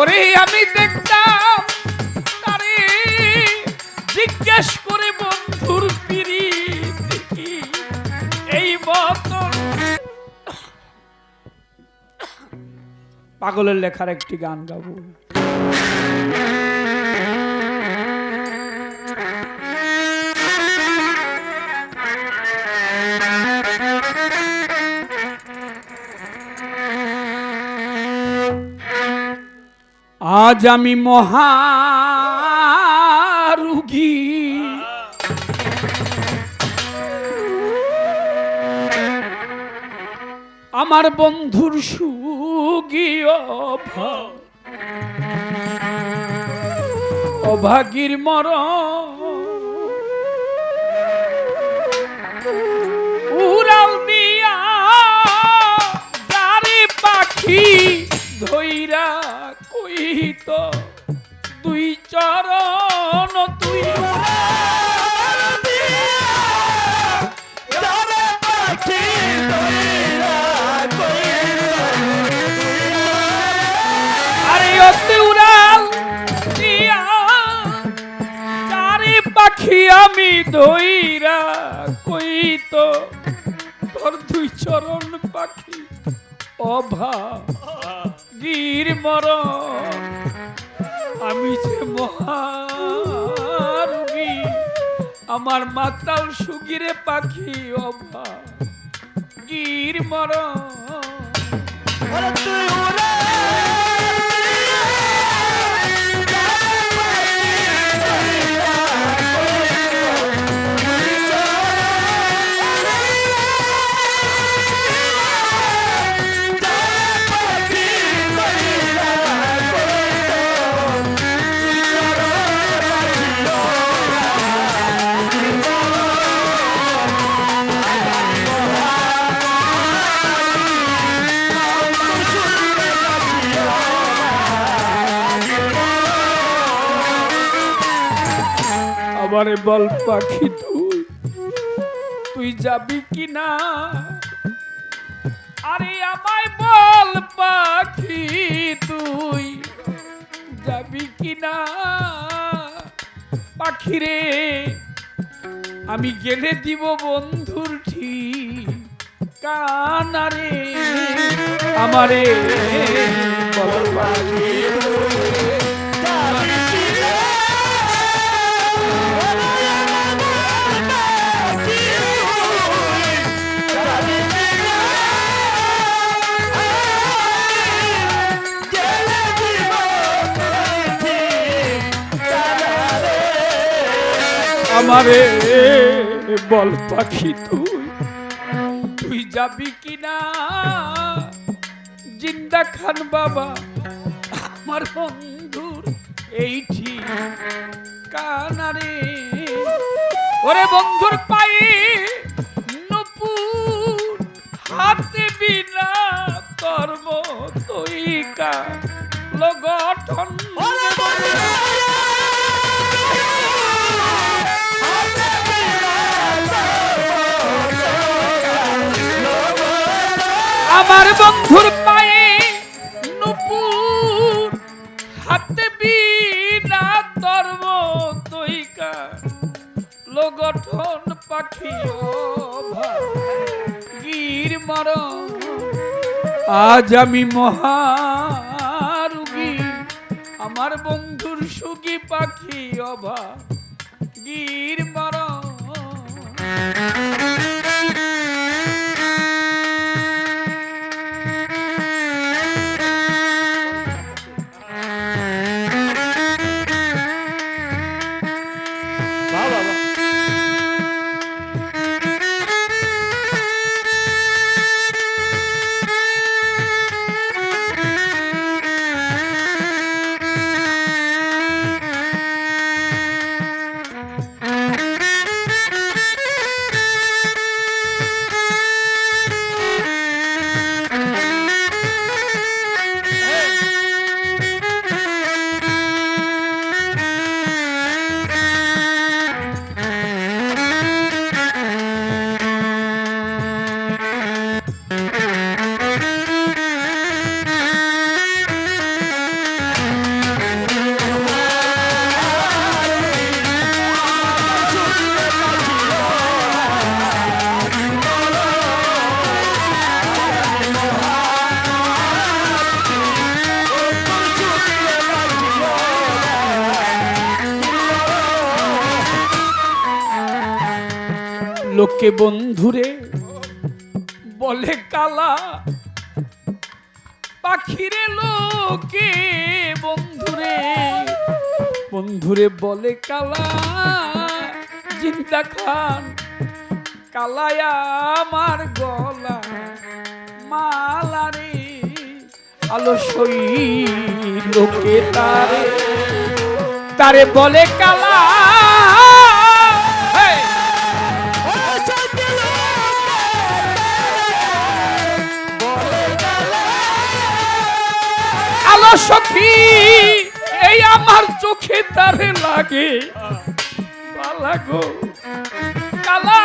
ওরে আমি দেখতাম তারে জিজ্ঞেস করে বন্ধুর পিড়ি এই মতো পাগলের লেখার একটি গান গাবো। আজ আমি মহারুগী আমার বন্ধুর সুগীয় অভাগীর মর উড়াল দিয়া গাড়ি পাখি ধইরা কইত দুই চরণ তুই পাখি আমি ধইরা কইত তোর দুই চরণ পাখি অভা গির মর আমি যে মহারুগী আমার মাতাল সুগিরে পাখি অভা গির মর আমারে বল পাখি তুই তুই যাবি কি না আরে আমায় বল পাখি তুই, যাবি কি না পাখি রে আমি গেলে দিব বন্ধুর ঠিক কানারে আমারে বল পাখি আমারে বল পাখি তুই তুই যাবি কি না জিন্দা খান বাবা, আমার বন্ধুর এইটি কানারে ওরে বন্ধুর পায়ে নপুর হাতে বিনা কর্ম তৈকা লগঠন আমার বন্ধুর পায়ে নুপুর, হাতে বিনা তর্ব তৈকা লগঠন পাখি গির মর আজ আমি মহারুগী, আমার বন্ধুর সুগী পাখি অভা গির মর লোকে বন্ধুরে বলে কালা। পাখিরে লোকে বন্ধুরে বন্ধুরে বলে কালা। জিন্দা খান কালায় আমার গলা, মালারে আলো সই লোকে তারে। তারে বলে কালা। সখী এই আমার চোখে তারে লাগে। কালা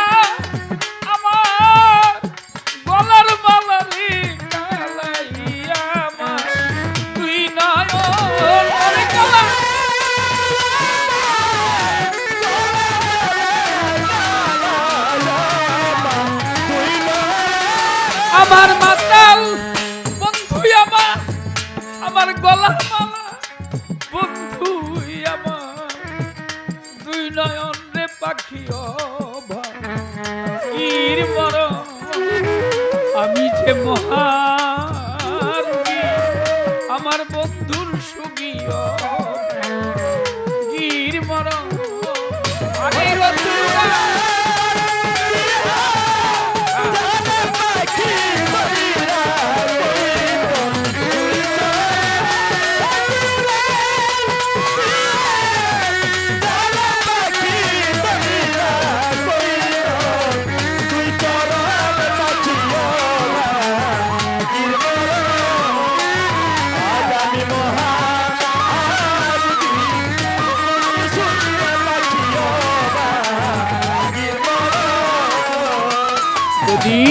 যদি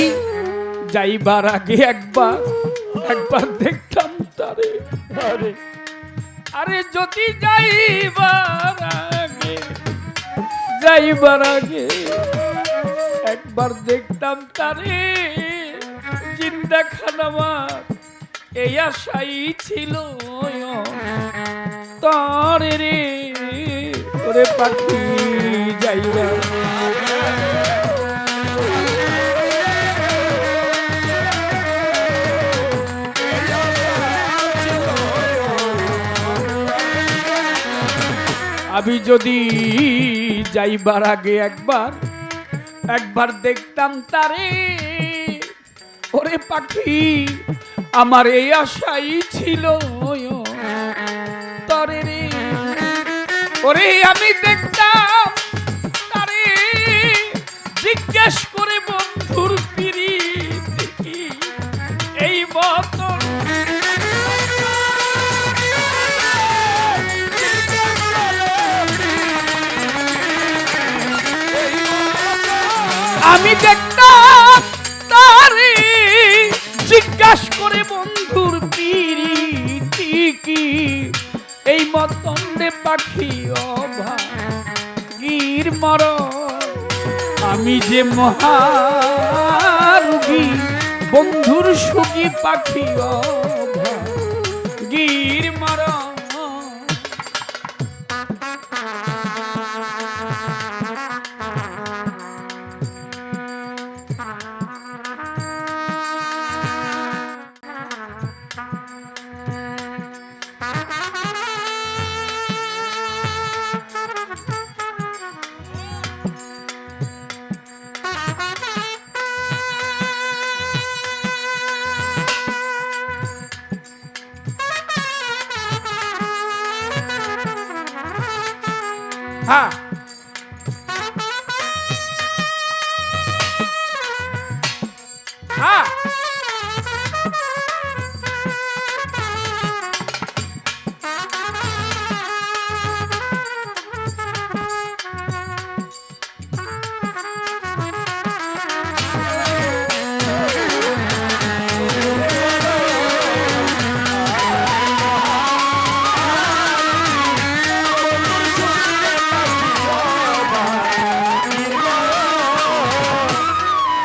যাইবার আগে একবার একবার দেখতাম তারে, আরে আরে যদি যাইবার আগে যাইবার আগে একবার দেখতাম তারে, জিন্দা খানামার এই আশাই ছিল তরে রে, ওরে পাখি যাইবার আমি যদি যাইবার আগে একবার একবার দেখতাম তারে, ওরে পাখি, আমার এই আশাই ছিল। তরে রে, ওরে আমি দেখতাম আমি দেখতাম তারে জিজ্ঞাস করে বন্ধুর পিরিতি কি? এই মতন্ডে পাখি অভা গির মর আমি যে মহারুগী, বন্ধুর সুগী পাখি অভা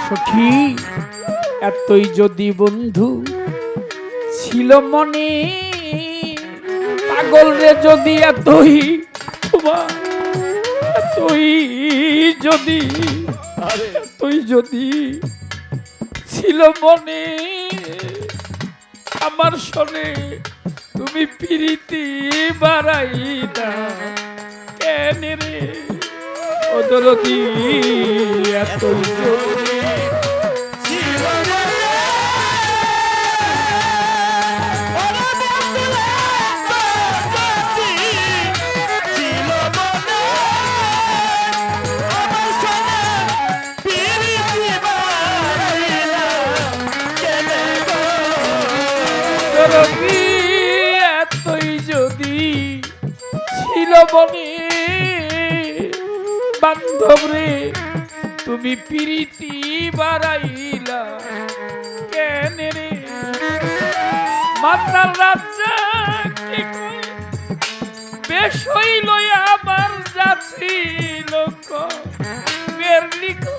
সখী, এতই যদি বন্ধু ছিল মনে, পাগল রে যদি এতই এতই যদি তুই যদি ছিল মনে, আমার শোনে তুমি প্রীতি বাড়াই না কেন রে ও দরদি এতই বান্ধব তুমি প্রীতি বাড়াইলা কেন রে? মাতাল রাজা কি? বেশ হইল আমার যাচ্ছি লোক বের লিখো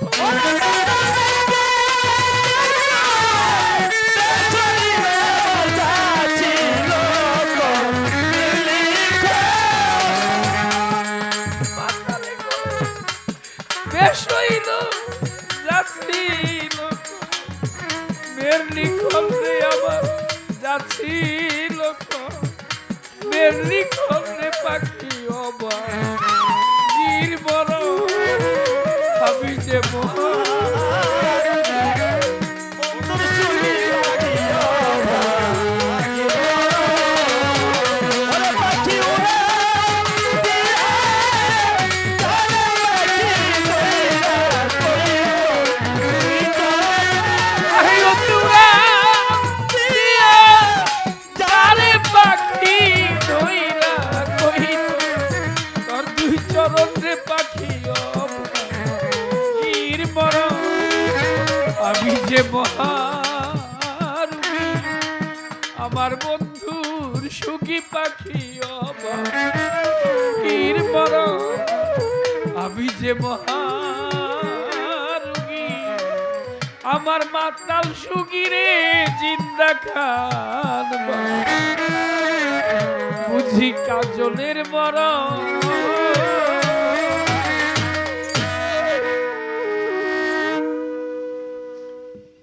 যাচ্ছি লোক যে আমার বন্ধুর সুখী পাখি বীর বড় আমি যে মহারুগী আমার মাতাল সুগিরে জিন্দা খান বুঝি কাজলের বড়